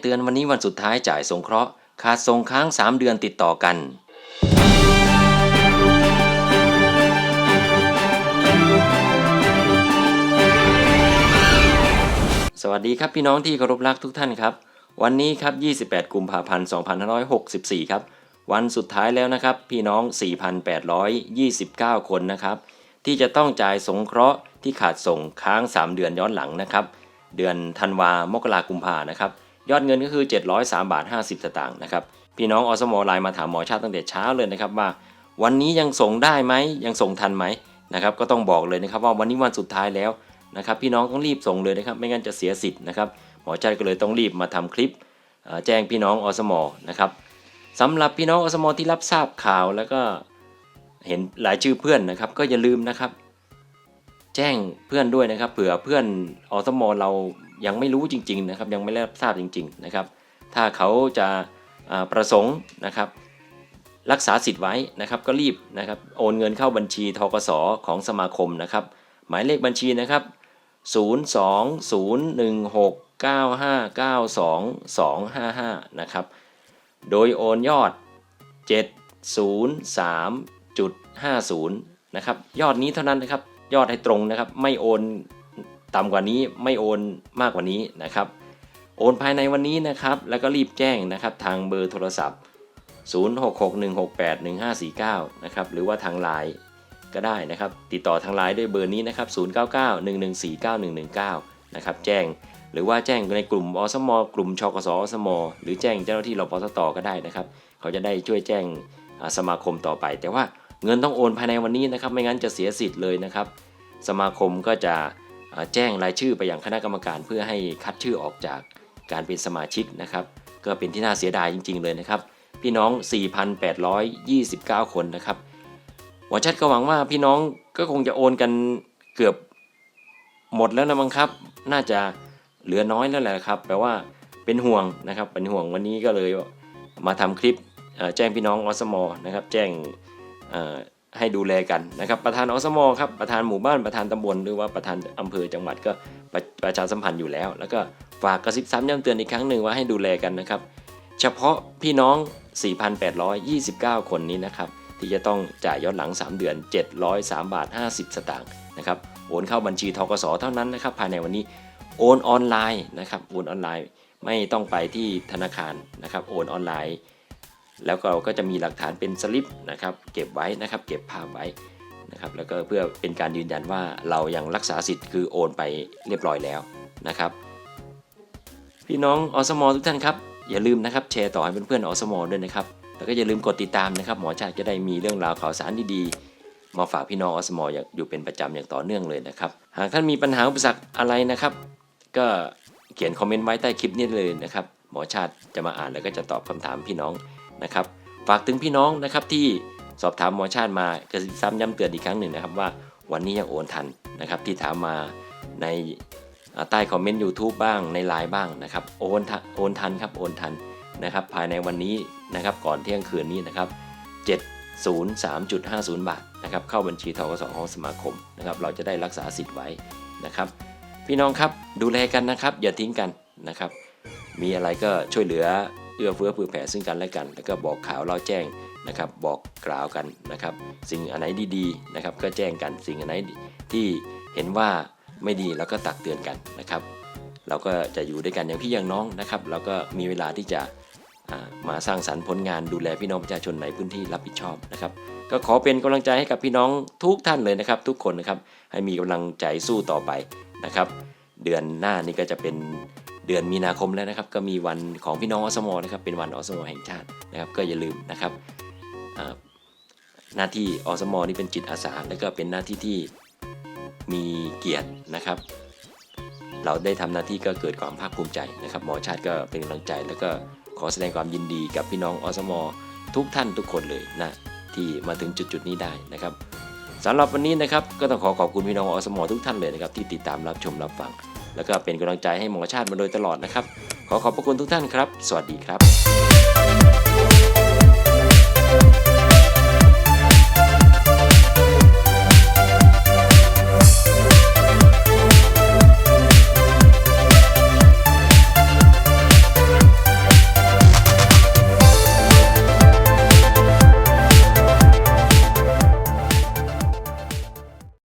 เตือนวันนี้วันสุดท้ายจ่ายสงเคราะห์ขาดส่งค้าง 3 เดือนติดต่อกัน สวัสดีครับพี่น้องที่เคารพรักทุกท่านครับ วันนี้ครับ 28 กุมภาพันธ์ 2564 ครับ วันสุดท้ายแล้วนะครับ พี่น้อง 4,829 คนนะครับ ที่จะต้องจ่ายสงเคราะห์ที่ขาดส่งค้าง 3 เดือนย้อนหลังนะครับ เดือนธันวามกรากุมภานะครับ ยอดเงินก็คือ 703 บาท 50 สตางค์นะครับ พี่น้องอสมไลน์มาถามหมอชาติตั้งแต่เช้าเลยนะครับว่า วันนี้ยังส่งได้ไหมยังส่งทันไหมนะครับก็ต้องบอกเลยนะครับว่าวันนี้วันสุดท้ายแล้วนะครับพี่น้องต้องรีบส่งเลยนะครับไม่งั้นจะเสียสิทธิ์นะครับหมอชาติก็เลยต้องรีบมาทำคลิปแจ้งพี่น้องอสมอนะครับสำหรับพี่น้องอสมอที่รับทราบข่าวแล้วก็เห็นหลายชื่อเพื่อนนะครับ ก็อย่าลืมนะครับ แจ้งเพื่อนด้วยนะครับเผื่อเพื่อนอสมอเรา ยังไม่รู้จริง ๆ นะครับ ยังไม่ได้รับทราบจริง ๆ นะครับ ถ้าเขาจะประสงค์นะครับรักษาสิทธิ์ไว้นะครับก็รีบนะครับโอนเงินเข้าบัญชีทกสของสมาคมนะครับ หมายเลขบัญชีนะครับ 020169592255นะครับโดยโอนยอด 703.50นะครับยอดนี้เท่านั้นนะครับยอดให้ตรงนะครับไม่โอน ต่ำกว่านี้ไม่โอนมากกว่านี้นะครับ โอนภายในวันนี้นะครับ แล้วก็รีบแจ้งนะครับทางเบอร์โทรศัพท์ 0661681549 นะครับ หรือว่าทางไลน์ก็ได้นะครับ ติดต่อทางไลน์ด้วยเบอร์นี้นะครับ 0991149119 นะครับ แจ้งหรือว่าแจ้งในกลุ่มอสมกลุ่มชกสอสม หรือแจ้งเจ้าหน้าที่รปสตก็ได้นะครับ เขาจะได้ช่วยแจ้งสมาคมต่อไป แต่ว่าเงินต้องโอนภายในวันนี้นะครับ ไม่งั้นจะเสียสิทธิ์เลยนะครับ สมาคมก็จะ แจ้งรายชื่อไปยังคณะกรรมการเพื่อให้คัดชื่อออกจากการเป็นสมาชิกนะครับ ก็เป็นที่น่าเสียดายจริง ๆ เลยนะครับ พี่น้อง 4,829 คนนะครับหมอชัดก็หวังว่าพี่น้องก็คงจะโอนกันเกือบหมดแล้วนะมั้งครับ น่าจะเหลือน้อยแล้วแหละครับแปลว่าเป็นห่วงนะครับ เป็นห่วงวันนี้ก็เลยมาทำคลิปแจ้งพี่น้องอสมนะครับ แจ้ง ให้ดูแลกันนะครับประธานอสมครับประธานหมู่บ้านประธานตำบลหรือว่าประธานอำเภอจังหวัดก็ประประชาสัมพันธ์อยู่แล้ว แล้วก็ฝากกระซิบซ้ำย้ำเตือนอีกครั้งหนึ่งว่าให้ดูแลกันนะครับ เฉพาะพี่น้อง 4,829 คนนี้นะครับ ที่จะต้องจ่ายย้อนหลัง 3 เดือน 703 บาท 50 สตางค์นะครับโอนเข้าบัญชีทกสเท่านั้นนะครับ ภายในวันนี้โอนออนไลน์นะครับโอนออนไลน์ไม่ต้องไปที่ธนาคารนะครับโอนออนไลน์ แล้วก็เราก็จะมีหลักฐานเป็นสลิปนะครับเก็บไว้นะครับเก็บภาพไว้นะครับแล้วก็เพื่อเป็นการยืนยันว่าเรายังรักษาสิทธิ์คือโอนไปเรียบร้อยแล้วนะครับ พี่น้องอสมทุกท่านครับอย่าลืมนะครับแชร์ต่อให้เพื่อนๆอสมด้วยนะครับแล้วก็อย่าลืมกดติดตามนะครับ หมอชาติจะได้มีเรื่องราวข่าวสารดีๆมาฝากพี่น้องอสมอยอยู่เป็นประจำอย่างต่อเนื่องเลยนะครับ หากท่านมีปัญหาอุปสรรคอะไรนะครับ ก็เขียนคอมเมนต์ไว้ใต้คลิปนี้เลยนะครับหมอชาติจะมาอ่านแล้วก็จะตอบคำถามพี่น้อง นะครับฝากถึงพี่น้องนะครับที่สอบถามหมอชาติมากระซิบซ้ำย้ำเตือนอีกครั้งหนึ่งนะครับว่าวันนี้ยังโอนทันนะครับที่ถามมาในใต้คอมเมนต์ YouTube บ้างในไลน์บ้างนะครับโอนทันโอนทันครับโอนทันนะครับภายในวันนี้นะครับก่อนเที่ยงคืนนี้นะครับ 703.50 บาทนะครับเข้าบัญชีทกสของสมาคมนะครับเราจะได้รักษาสิทธิ์ไว้นะครับพี่น้องครับดูแลกันนะครับ อย่าทิ้งกันนะครับ มีอะไรก็ช่วยเหลือ เอื้อเฟื้อเผื่อแผ่ซึ่งกันและกัน แล้วก็บอกข่าวเราแจ้งนะครับบอกกล่าวกันนะครับ สิ่งอันไหนดีๆนะครับก็แจ้งกันสิ่งอันไหนที่เห็นว่าไม่ดีแล้วก็ตักเตือนกันนะครับ เราก็จะอยู่ด้วยกันอย่างพี่อย่างน้องนะครับ เราก็มีเวลาที่จะมาสร้างสรรค์ผลงานดูแลพี่น้องประชาชนในพื้นที่รับผิดชอบนะครับ ก็ขอเป็นกำลังใจให้กับพี่น้องทุกท่านเลยนะครับ ทุกคนนะครับให้มีกำลังใจสู้ต่อไปนะครับ เดือนหน้านี้ก็จะเป็น เดือนมีนาคมแล้วนะครับ ก็มีวันของพี่น้องอสมนะครับ เป็นวันอสมแห่งชาตินะครับ ก็อย่าลืมนะครับหน้าที่อสมนี่เป็นจิตอาสาและก็เป็นหน้าที่ที่มีเกียรตินะครับ เราได้ทำหน้าที่ก็เกิดความภาคภูมิใจนะครับหมอชาติก็เป็นกำลังใจ แล้วก็ขอแสดงความยินดีกับพี่น้องอสมทุกท่านทุกคนเลยนะที่มาถึงจุดๆนี้ได้นะครับสำหรับวันนี้นะครับก็ต้องขอขอบคุณพี่น้องอสมทุกท่านเลยนะครับที่ติดตามรับชมรับฟัง แล้วก็เป็นกำลังใจให้หมอชาติมาโดยตลอดนะครับ ขอขอบพระคุณทุกท่านครับ สวัสดีครับ